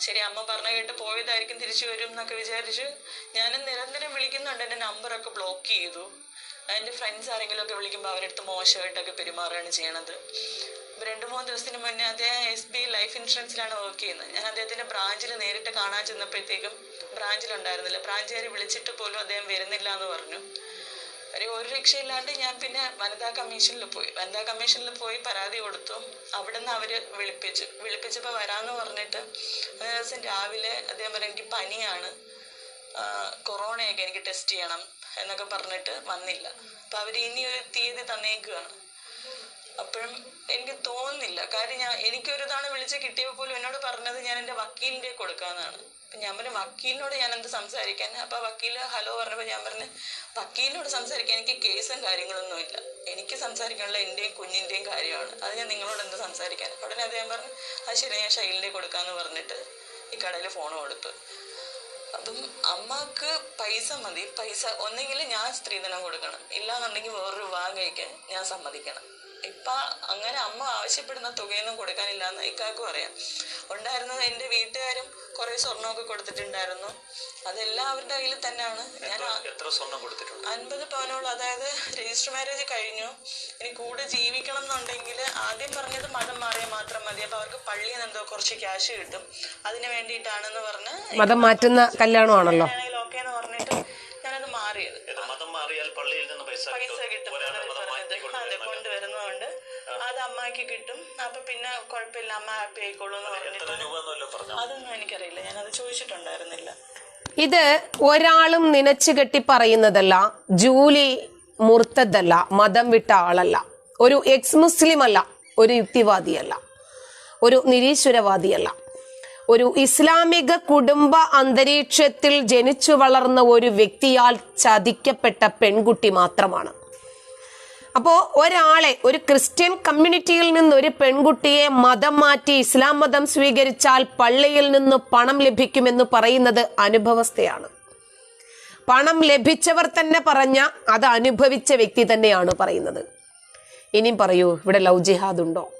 ശരി അമ്മ പറഞ്ഞ കേട്ട് പോയതായിരിക്കും തിരിച്ചു വരും എന്നൊക്കെ വിചാരിച്ച് ഞാൻ നിരന്തരം വിളിക്കുന്നുണ്ട്. എന്റെ നമ്പറൊക്കെ ബ്ലോക്ക് ചെയ്തു. എന്റെ ഫ്രണ്ട്സ് ആരെങ്കിലും ഒക്കെ വിളിക്കുമ്പോൾ അവരെടുത്ത് മോശമായിട്ടൊക്കെ പെരുമാറുകയാണ് ചെയ്യണത്. രണ്ട് മൂന്ന് ദിവസത്തിന് മുന്നേ അദ്ദേഹം എസ് ബി ലൈഫ് ഇൻഷുറൻസിലാണ് വർക്ക് ചെയ്യുന്നത്. ഞാൻ അദ്ദേഹത്തിന്റെ ബ്രാഞ്ചിൽ നേരിട്ട് കാണാൻ ചെന്നപ്പോഴത്തേക്കും ബ്രാഞ്ചിലുണ്ടായിരുന്നില്ല ബ്രാഞ്ചുകാർ വിളിച്ചിട്ട് പോലും അദ്ദേഹം വരുന്നില്ല എന്ന് പറഞ്ഞു. ഒരു ഒരു രക്ഷയില്ലാണ്ട് ഞാൻ പിന്നെ വനിതാ കമ്മീഷനിൽ പോയി. വനിതാ കമ്മീഷനിൽ പോയി പരാതി കൊടുത്തു. അവിടെ നിന്ന് അവർ വിളിപ്പിച്ചു. വിളിപ്പിച്ചപ്പോൾ വരാമെന്ന് പറഞ്ഞിട്ട് ഒരു ദിവസം രാവിലെ അദ്ദേഹം പറഞ്ഞു എനിക്ക് പനിയാണ്. കൊറോണയൊക്കെ എനിക്ക് ടെസ്റ്റ് ചെയ്യണം എന്നൊക്കെ പറഞ്ഞിട്ട് വന്നില്ല. അപ്പോൾ അവർ ഇനി ഒരു തീയതി തന്നേക്കുകയാണ് അപ്പോഴും എനിക്ക് തോന്നുന്നില്ല. കാര്യം ഞാൻ എനിക്കൊരു തവണ വിളിച്ച് കിട്ടിയപ്പോൾ പോലും എന്നോട് പറഞ്ഞത് ഞാൻ എന്റെ വക്കീലിന്റെ കൊടുക്കാമെന്നാണ്. അപ്പം ഞാൻ പറഞ്ഞു വക്കീലിനോട് ഞാൻ എന്ത് സംസാരിക്കാൻ? അപ്പോൾ വക്കീൽ ഹലോ പറഞ്ഞപ്പോൾ ഞാൻ പറഞ്ഞു വക്കീലിനോട് സംസാരിക്കാൻ എനിക്ക് കേസും കാര്യങ്ങളൊന്നും ഇല്ല. എനിക്ക് സംസാരിക്കാനുള്ള എന്റെയും കുഞ്ഞിന്റെയും കാര്യമാണ്. അത് ഞാൻ നിങ്ങളോട് എന്ത് സംസാരിക്കാൻ? ഉടനെ അദ്ദേഹം പറഞ്ഞു അത് ശരി ഞാൻ ഷൈലിന്റെ കൊടുക്കാമെന്ന് പറഞ്ഞിട്ട് ഈ കടയിൽ ഫോൺ കൊടുത്തു. അപ്പം അമ്മയ്ക്ക് പൈസ മതി. പൈസ ഒന്നെങ്കിൽ ഞാൻ സ്ത്രീധനം കൊടുക്കണം. ഇല്ലാന്നുണ്ടെങ്കിൽ വേറൊരു വിവാഹം കഴിക്കാൻ ഞാൻ സമ്മതിക്കണം. ഇപ്പൊ അങ്ങനെ അമ്മ ആവശ്യപ്പെടുന്ന തുകയൊന്നും കൊടുക്കാനില്ല എന്ന് ഇക്കാക്കും അറിയാം ഉണ്ടായിരുന്നത് എന്റെ വീട്ടുകാരും കുറെ സ്വർണമൊക്കെ കൊടുത്തിട്ടുണ്ടായിരുന്നു. അതെല്ലാം അവരുടെ കയ്യിൽ തന്നെയാണ്. ഞാൻ എത്ര സ്വർണം കൊടുത്തിട്ടുണ്ട്? അൻപത് പവനോളം അതായത് രജിസ്റ്റർ മാരേജ് കഴിഞ്ഞു. ഇനി കൂടെ ജീവിക്കണം എന്നുണ്ടെങ്കിൽ ആദ്യം പറഞ്ഞത് മതം മാറിയാൽ മാത്രം മതി. അപ്പൊ അവർക്ക് പള്ളിയിൽ നിന്ന് എന്തോ കുറച്ച് ക്യാഷ് കിട്ടും. അതിന് വേണ്ടിയിട്ടാണെന്ന് പറഞ്ഞ് മതം മാറ്റുന്ന കല്യാണമാണല്ലോ. കിട്ടും. അപ്പൊ പിന്നെ കുഴപ്പമില്ല അമ്മ ഹാപ്പി ആയിക്കോളൂ എന്ന് പറഞ്ഞിട്ട്. അതൊന്നും എനിക്കറിയില്ല ഞാനത് ചോദിച്ചിട്ടുണ്ടായിരുന്നില്ല. ഇത് ഒരാളും നിനച്ചു കെട്ടി പറയുന്നതല്ല ജൂലി മുർത്തതല്ല മതം വിട്ട ആളല്ല. ഒരു എക്സ് മുസ്ലിം അല്ല ഒരു യുക്തിവാദിയല്ല. ഒരു നിരീശ്വരവാദിയല്ല. ഒരു ഇസ്ലാമിക കുടുംബ അന്തരീക്ഷത്തിൽ ജനിച്ചു വളർന്ന ഒരു വ്യക്തിയാൽ ചതിക്കപ്പെട്ട പെൺകുട്ടി മാത്രമാണ്. അപ്പോൾ ഒരാളെ ഒരു ക്രിസ്ത്യൻ കമ്മ്യൂണിറ്റിയിൽ നിന്ന് ഒരു പെൺകുട്ടിയെ മതം മാറ്റി ഇസ്ലാം മതം സ്വീകരിച്ചാൽ പള്ളിയിൽ നിന്ന് പണം ലഭിക്കുമെന്ന് പറയുന്നത് അനുഭവസ്ഥയാണ്. പണം ലഭിച്ചവർ തന്നെ പറഞ്ഞ അത് അനുഭവിച്ച വ്യക്തി തന്നെയാണ് പറയുന്നത്. ഇനിയും പറയൂ ഇവിടെ ലവ് ജിഹാദ് ഉണ്ടോ?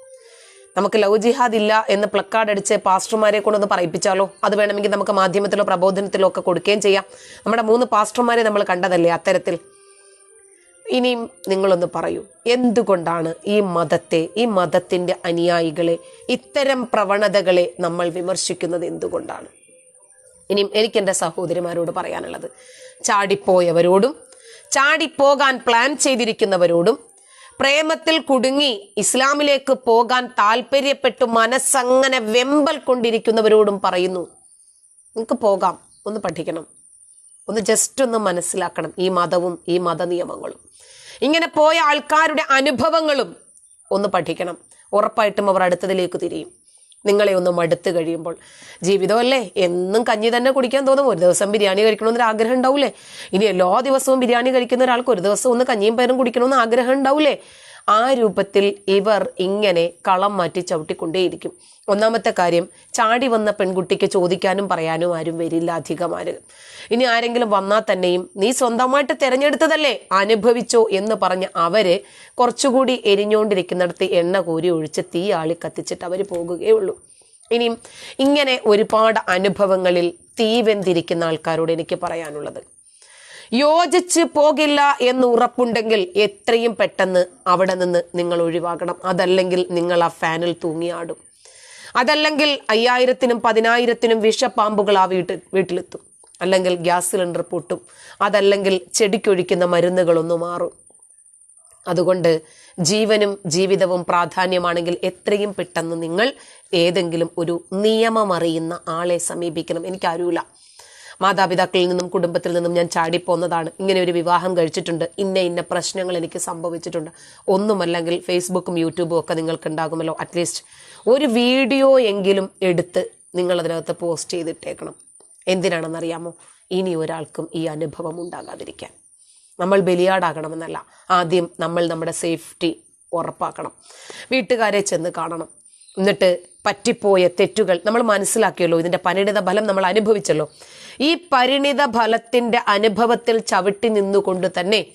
നമുക്ക് ലവ് ജിഹാദ് ഇല്ല എന്ന് പ്ലക്കാർഡ് അടിച്ച് പാസ്റ്റർമാരെ കൊണ്ടൊന്ന് പറയിപ്പിച്ചാലോ? അത് വേണമെങ്കിൽ നമുക്ക് മാധ്യമത്തിലോ പ്രബോധനത്തിലോ ഒക്കെ കൊടുക്കുകയും ചെയ്യാം. നമ്മുടെ മൂന്ന് പാസ്റ്റർമാരെ നമ്മൾ കണ്ടതല്ലേ അത്തരത്തിൽ? ഇനിയും നിങ്ങളൊന്ന് പറയൂ എന്തുകൊണ്ടാണ് ഈ മതത്തെ ഈ മതത്തിന്റെ അനുയായികളെ ഇത്തരം പ്രവണതകളെ നമ്മൾ വിമർശിക്കുന്നത് എന്തുകൊണ്ടാണ്? ഇനിയും എനിക്ക് എന്റെ സഹോദരിമാരോട് പറയാനുള്ളത്. ചാടിപ്പോയവരോടും ചാടിപ്പോകാൻ പ്ലാൻ ചെയ്തിരിക്കുന്നവരോടും പ്രേമത്തിൽ കുടുങ്ങി ഇസ്ലാമിലേക്ക് പോകാൻ താല്പര്യപ്പെട്ടു മനസ്സങ്ങനെ വെമ്പൽ കൊണ്ടിരിക്കുന്നവരോടും പറയുന്നു. നിങ്ങൾക്ക് പോകാം ഒന്ന് പഠിക്കണം. ഒന്ന് ജസ്റ്റ് ഒന്ന് മനസ്സിലാക്കണം ഈ മതവും ഈ മത നിയമങ്ങളും ഇങ്ങനെ പോയ ആൾക്കാരുടെ അനുഭവങ്ങളും ഒന്ന് പഠിക്കണം. ഉറപ്പായിട്ടും അവർ അടുത്തതിലേക്ക് തിരിയും. നിങ്ങളെ ഒന്ന് മടുത്ത് കഴിയുമ്പോൾ. ജീവിതമല്ലേ? എന്നും കഞ്ഞി തന്നെ കുടിക്കാൻ തോന്നും. ഒരു ദിവസം ബിരിയാണി കഴിക്കണമെന്നൊരു ആഗ്രഹം ഉണ്ടാവില്ലേ ഇനി എല്ലാ ദിവസവും ബിരിയാണി കഴിക്കുന്ന ഒരാൾക്ക് ഒരു ദിവസം ഒന്ന് കഞ്ഞിയും പയറും കുടിക്കണമെന്ന് ആഗ്രഹം ഉണ്ടാവൂലേ? ആ രൂപത്തിൽ ഇവർ ഇങ്ങനെ കളം മാറ്റി ചവിട്ടിക്കൊണ്ടേയിരിക്കും. ഒന്നാമത്തെ കാര്യം ചാടി വന്ന പെൺകുട്ടിക്ക് ചോദിക്കാനും പറയാനും ആരും വരില്ല അധികമാര് ഇനി ആരെങ്കിലും വന്നാൽ തന്നെയും നീ സ്വന്തമായിട്ട് തിരഞ്ഞെടുത്തതല്ലേ? അനുഭവിച്ചോ? എന്ന് പറഞ്ഞ് അവർ കുറച്ചുകൂടി എരിഞ്ഞുകൊണ്ടിരിക്കുന്നിടത്ത് എണ്ണ കോരി ഒഴിച്ച് തീ ആളി കത്തിച്ചിട്ട് അവർ പോകുകയുള്ളൂ. ഇനിയും ഇങ്ങനെ ഒരുപാട് അനുഭവങ്ങളിൽ തീ വെന്തിരിക്കുന്ന ആൾക്കാരോട് എനിക്ക് പറയാനുള്ളത്. യോജിച്ച് പോകില്ല എന്ന് ഉറപ്പുണ്ടെങ്കിൽ എത്രയും പെട്ടെന്ന് അവിടെ നിന്ന് നിങ്ങൾ ഒഴിവാക്കണം അതല്ലെങ്കിൽ നിങ്ങൾ ആ ഫാനിൽ തൂങ്ങിയാടും. അതല്ലെങ്കിൽ അയ്യായിരത്തിനും പതിനായിരത്തിനും വിഷപ്പാമ്പുകൾ ആ വീട്ടിൽ വീട്ടിലെത്തും. അല്ലെങ്കിൽ ഗ്യാസ് സിലിണ്ടർ പൊട്ടും. അതല്ലെങ്കിൽ ചെടിക്കൊഴിക്കുന്ന മരുന്നുകളൊന്നു മാറും. അതുകൊണ്ട് ജീവനും ജീവിതവും പ്രാധാന്യമാണെങ്കിൽ എത്രയും പെട്ടെന്ന് നിങ്ങൾ ഏതെങ്കിലും ഒരു നിയമമറിയുന്ന ആളെ സമീപിക്കണം. എനിക്കറിയില്ല മാതാപിതാക്കളിൽ നിന്നും കുടുംബത്തിൽ നിന്നും ഞാൻ ചാടിപ്പോന്നതാണ്. ഇങ്ങനെ ഒരു വിവാഹം കഴിച്ചിട്ടുണ്ട്. ഇന്ന ഇന്ന പ്രശ്നങ്ങൾ എനിക്ക് സംഭവിച്ചിട്ടുണ്ട്. ഒന്നുമല്ലെങ്കിൽ ഫേസ്ബുക്കും യൂട്യൂബും ഒക്കെ നിങ്ങൾക്ക് ഉണ്ടാകുമല്ലോ അറ്റ്ലീസ്റ്റ് ഒരു വീഡിയോ എങ്കിലും എടുത്ത് നിങ്ങൾ അതിനകത്ത് പോസ്റ്റ് ചെയ്തിട്ടേക്കണം. എന്തിനാണെന്നറിയാമോ? ഇനി ഒരാൾക്കും ഈ അനുഭവം ഉണ്ടാകാതിരിക്കാൻ. നമ്മൾ ബലിയാടാകണമെന്നല്ല. ആദ്യം നമ്മൾ നമ്മുടെ സേഫ്റ്റി ഉറപ്പാക്കണം. വീട്ടുകാരെ ചെന്ന് കാണണം. എന്നിട്ട് പറ്റിപ്പോയ തെറ്റുകൾ നമ്മൾ മനസ്സിലാക്കിയല്ലോ. ഇതിന്റെ പരിണിത ഫലം നമ്മൾ അനുഭവിച്ചല്ലോ. ഈ പരിണിത ഫലത്തിന്റെ അനുഭവത്തിൽ ചവിട്ടി നിന്നുകൊണ്ട് തന്നെ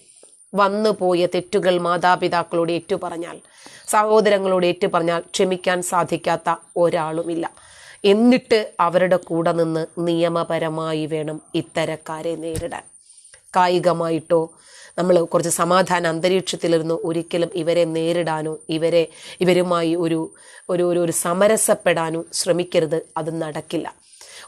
വന്നുപോയ തെറ്റുകൾ മാതാപിതാക്കളോട് ഏറ്റുപറഞ്ഞാൽ സഹോദരങ്ങളോട് ഏറ്റുപറഞ്ഞാൽ ക്ഷമിക്കാൻ സാധിക്കാത്ത ഒരാളുമില്ല. എന്നിട്ട് അവരുടെ കൂടെ നിന്ന് നിയമപരമായി വേണം ഇത്തരക്കാരെ നേരിടാൻ. കായികമായിട്ടോ നമ്മൾ കുറച്ച് സമാധാന അന്തരീക്ഷത്തിലിരുന്ന് ഒരിക്കലും ഇവരെ നേരിടാനോ ഇവരെ ഇവരുമായി ഒരു ഒരു ഒരു സമരസപ്പെടാനോ ശ്രമിക്കരുത്. അത് നടക്കില്ല.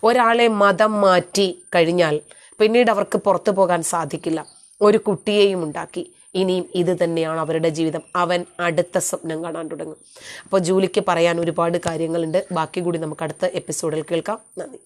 ഒരാളെ മതം മാറ്റി കഴിഞ്ഞാൽ പിന്നീട് അവർക്ക് പുറത്തു പോകാൻ സാധിക്കില്ല. ഒരു കുട്ടിയെയും ഉണ്ടാക്കി. ഇനിയും ഇത് തന്നെയാണ് അവരുടെ ജീവിതം. അവൻ അടുത്ത സ്വപ്നം കാണാൻ തുടങ്ങും. അപ്പോൾ ജൂലിക്ക് പറയാൻ ഒരുപാട് കാര്യങ്ങളുണ്ട്. ബാക്കി കൂടി നമുക്ക് അടുത്ത എപ്പിസോഡിൽ കേൾക്കാം. നന്ദി.